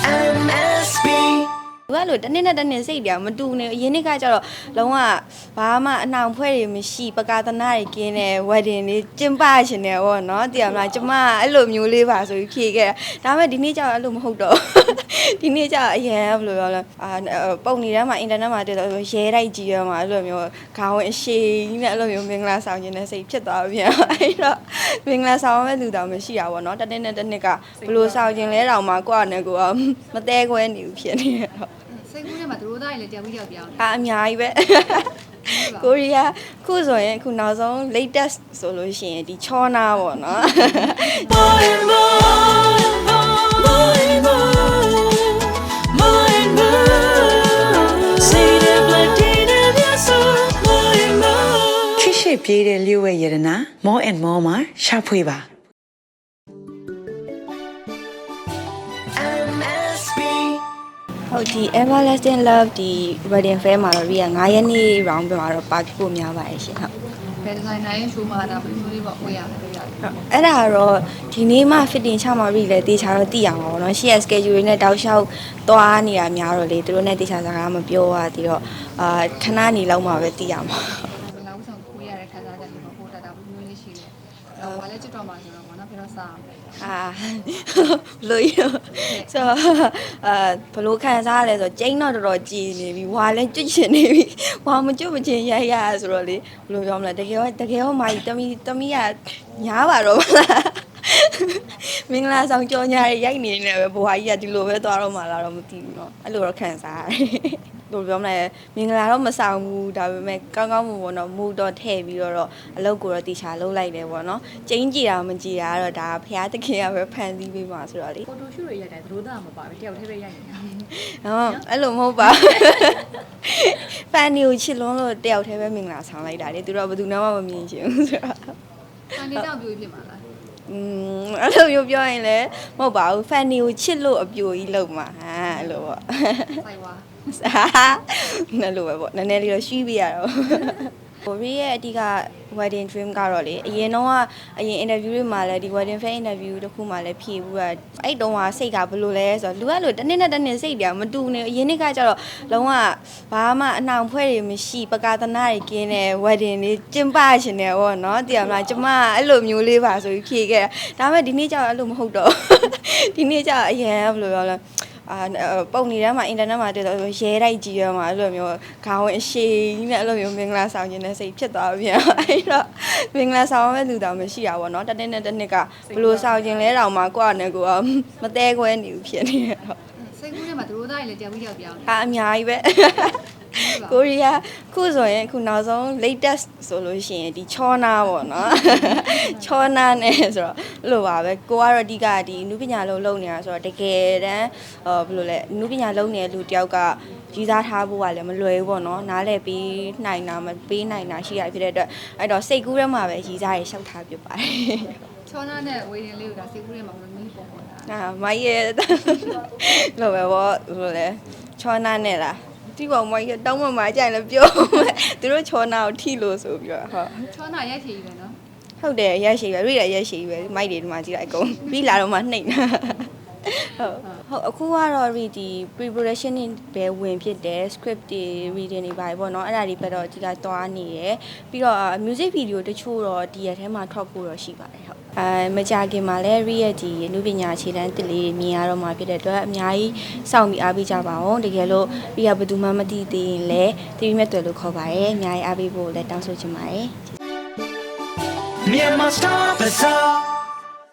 I သူကလို့တစ်နေ့နဲ့တစ်နေ့စိတ်တရားမတူနေဘူးအရင်နေ့ကကျတော့လုံးဝဘာမှအနှောင်ဖွဲ့တွေမရှိပကာသနာတွေကင်းတဲ့ wedding လေးကျင်းပရှင်တယ်ဗောနော်တည်ရမလားကျမအဲ့လိုမျိုးလေးပါဆိုပြီးဖြေခဲ့တာဒါပေမဲ့ဒီနေ့ကျတော့အဲ့လိုမဟုတ်တော့ဒီနေ့ကျတော့အရင်ဘယ်လိုပြောလဲအာပုံနေတန်းမှာအင်တာနက်မှာတွေ့တော့ရဲတိုက်ကြီးရမှာအဲ့လိုမျိုးခေါင်းဝင်အရှိကြီးနဲ့အဲ့လိုမျိုးမင်္ဂလာဆောင်ခြင်းနဲ့စိတ်ဖြစ်သွားပြန်အဲ့တော့မင်္ဂလာဆောင်မဲ့လူတောင်မရှိတာဗောနော်တစ်နေ့နဲ့တစ်နေ့ကဘယ်လိုဆောင်ခြင်းလဲတောင်မှကိုယ့်အနေကိုယ်ကမတဲခွဲနေဘူးဖြစ်နေတော့ စိတ်ကူးထဲမှာသူတို့သားတွေလည်းကြောက်ပြီးကြောက်ပြောင်းအာအများကြီးပဲကိုရီးယားခုဆိုရင်အခုနောက်ဆုံး latest ဆိုလို့ရှိရင်ဒီချောနာပေါ့နော် More and more More and more More and more Say the blood in your soul More and more ခိရှိပြေးတဲ့လျှို့ဝဲရတနာ more and more မှာရှာဖွေပါ ဟုတ်ဒီ everlasting love ဒီ wedding fair မှာတော့ရီးယာ9ရက်နေ့ round ပြမှာတော့ပါဖို့များပါတယ်ရှင်ဟုတ်ဘယ်ဒီဇိုင်နာရဲ့ရှိုးမှာဒါဘယ်လိုလေးပေါ့ဝေးရတယ်ပြရတယ်အဲ့ဒါကတော့ဒီနေ့မှ fitting ချမှာပြီလေတေချာတော့သိရမှာပေါ့နော်ရှေ့ရ schedule တွေနဲ့တောက်လျှောက်သွားနေတာများတော့လေသူတို့နဲ့တေချာစကားမပြောရသေးတော့အာခဏနေလောက်မှပဲသိရမှာ ဘယ်လောက်ဆောင်ခွေးရတဲ့ခန်းစားချက်တွေပေါ့ဟိုတတာဘယ်လိုလေးရှိလဲအဲ့တော့ဘာလဲချစ်တော်မှာဆိုတော့ဘောနော်ပြောတော့ စားအောင် အာလို့ရဆိုတော့အာဘလို့ခံစားရလဲဆိုတော့ကျိန်းတော့တော်တော်ကြည်နေပြီဝါလဲကျွတ်ချင်နေပြီဝါမကျွတ်မချင်ရရဆိုတော့လေဘယ်လိုပြောမလဲတကယ်ရောတကယ်ရောမာကြီးတမီတမီကညားပါတော့မလားမင်္ဂလာဆောင်ကြော်ညာရိုက်နေနေပဲဘွာကြီးကဒီလိုပဲသွားတော့မှလာတော့မသိဘူးเนาะအဲ့လိုတော့ခံစားရတယ် ဘယ်လိုပြောမလဲမင်္ဂလာတော့မဆောင်ဘူးဒါပေမဲ့ကောင်းကောင်းမွန်မွန်တော့မူတော့ထည့်ပြီးတော့အလုပ်ကိုတော့တီချာလုပ်လိုက်တယ်ပေါ့နော်ကျင်းကြည့်တာမကြည့်တာကတော့ဒါဖះတခင်ကပဲဖန်တီးပေးမှာဆိုတော့လေဖိုတိုရှူတွေရိုက်တယ်သတို့သားမပါဘူးတယောက်တည်းပဲရိုက်နေတာဟုတ်အဲ့လိုမဟုတ်ပါဖန်နီကိုချစ်လွန်းလို့တယောက်တည်းပဲမင်္ဂလာဆောင်လိုက်တာလေသူတို့ကဘယ်သူမှမမြင်ချင်ဘူးဆိုတော့ဆန်နေကြောက်ပြိုးဖြစ်မှာလားอืมအဲ့လိုမျိုးပြောရင်လည်းမဟုတ်ပါဘူးဖန်နီကိုချစ်လို့အပြိုကြီးလုံးမှာဟာအဲ့လိုပေါ့စိုက်ဝါ နဲ့လိုပဲပေါ့နည်းနည်းလေးတော့ရှင်းပြရတော့ကိုရီးရဲ့အဓိက wedding dream ကတော့လေအရင်တော့ကအရင် interview တွေမှာလည်းဒီ wedding fair interview တစ်ခုမှလည်းဖြေဘူးကအဲ့တုန်းကစိတ်ကဘယ်လိုလဲဆိုတော့လူကလို့တစ်နေ့နဲ့တစ်နေ့စိတ်တရားမတူနေဘူးအရင်နေ့ကကျတော့လုံးဝဘာမှအနှောင်ဖွဲ့တွေမရှိပကာသနာတွေကင်းတဲ့ wedding လေးကျင်းပရှင်တယ်ဗောနော်တည်ရမလားကျမအဲ့လိုမျိုးလေးပါဆိုပြီးဖြေခဲ့တာဒါပေမဲ့ဒီနေ့ကျတော့အဲ့လိုမဟုတ်တော့ဒီနေ့ကျတော့အရင်ဘယ်လိုပြောလဲ အာပုံနေတန်းမှာအင်တာနက်မှာတွေ့တော့ရဲတိုက်ကြီးရမှာအဲ့လိုမျိုးခေါင်းဝင်အရှိကြီးနဲ့အဲ့လိုမျိုးမင်္ဂလာဆောင်ခြင်းနဲ့စိတ်ဖြစ်သွားပြန်အဲ့တော့မင်္ဂလာဆောင်မဲ့လူတောင်မရှိတာပေါ့နော်တစ်နေ့နဲ့တစ်နေ့ကဘယ်လိုဆောင်ခြင်းလဲတောင်မှကိုယ့်အနေကိုယ်ကမတဲခွဲနေဘူးဖြစ်နေတော့စိတ်ကူးထဲမှာသူတို့သားတွေလည်းကြောက်ပြီးကြောက်ပြောင်းအာအများကြီးပဲ ကိုရီးယားခုဆိုရင်အခုနောက်ဆုံး latest ဆိုလို့ရှိရင်ဒီချောနာပေါ့နော်ချောနာနဲ့ဆိုတော့အဲ့လိုပါပဲကိုကတော့အဓိကဒီနုပညာလုံးလုပ်နေတာဆိုတော့တကယ်တမ်းဟောဘယ်လိုလဲနုပညာလုံးနေတဲ့လူတယောက်ကကြီးစားထားဖို့ကလည်းမလွယ်ဘူးပေါ့နော်နားလည်ပြီးနိုင်တာမပေးနိုင်တာရှိရဖြစ်တဲ့အတွက်အဲ့တော့စိတ်ကူးထဲမှာပဲကြီးစားရရှောက်ထားပြပါတယ်ချောနာနဲ့ဝေးရင်လေးကိုဒါစိတ်ကူးထဲမှာဘယ်လိုမျိုးပုံပေါ်တာအာမရဲ့လို့ပဲပေါ့ဘယ်လိုလဲချောနာနဲ့လား ဒီကောင်မကြီးတောင်းမှမကြိုင်လည်းပြောမယ်သူတို့ချောနာကိုထိလို့ဆိုပြီးတော့ဟုတ်ချောနာရိုက်ချီပဲနော်ဟုတ်တယ်ရက်ရှိပဲရိရရက်ရှိပဲမိုက်တွေဒီမှာကြည့်လိုက်အကုန်ပြီးလာတော့မှနှိမ့်တာ ဟုတ်ဟုတ်အခုကတော့ read ဒီ pre production တွေပဲဝင်ဖြစ်တယ် script တွေ reading တွေပါပေါ့နော်အဲ့ဒါတွေပဲတော့အဓိကသွားနေရယ်ပြီးတော့ music video တချို့တော့ဒီရက်ထဲမှာထွက်ဖို့တော့ရှိပါတယ်ဟုတ်အဲမကြခင်မှာလည်း read ရဲ့ဒီအနုပညာခြေတန်းတစ်လေးမြင်ရတော့မှာဖြစ်တဲ့အတွက်အများကြီးစောင့်ပြီးအားပေးကြပါအောင်တကယ်လို့ပြီးရဘယ်သူမှမသိသေးရင်လည်း TV မဲ့တွေ့လို့ခေါ်ပါရယ်အများကြီးအားပေးဖို့လည်းတောင်းဆိုချင်ပါတယ် Myanmar Star Bazaar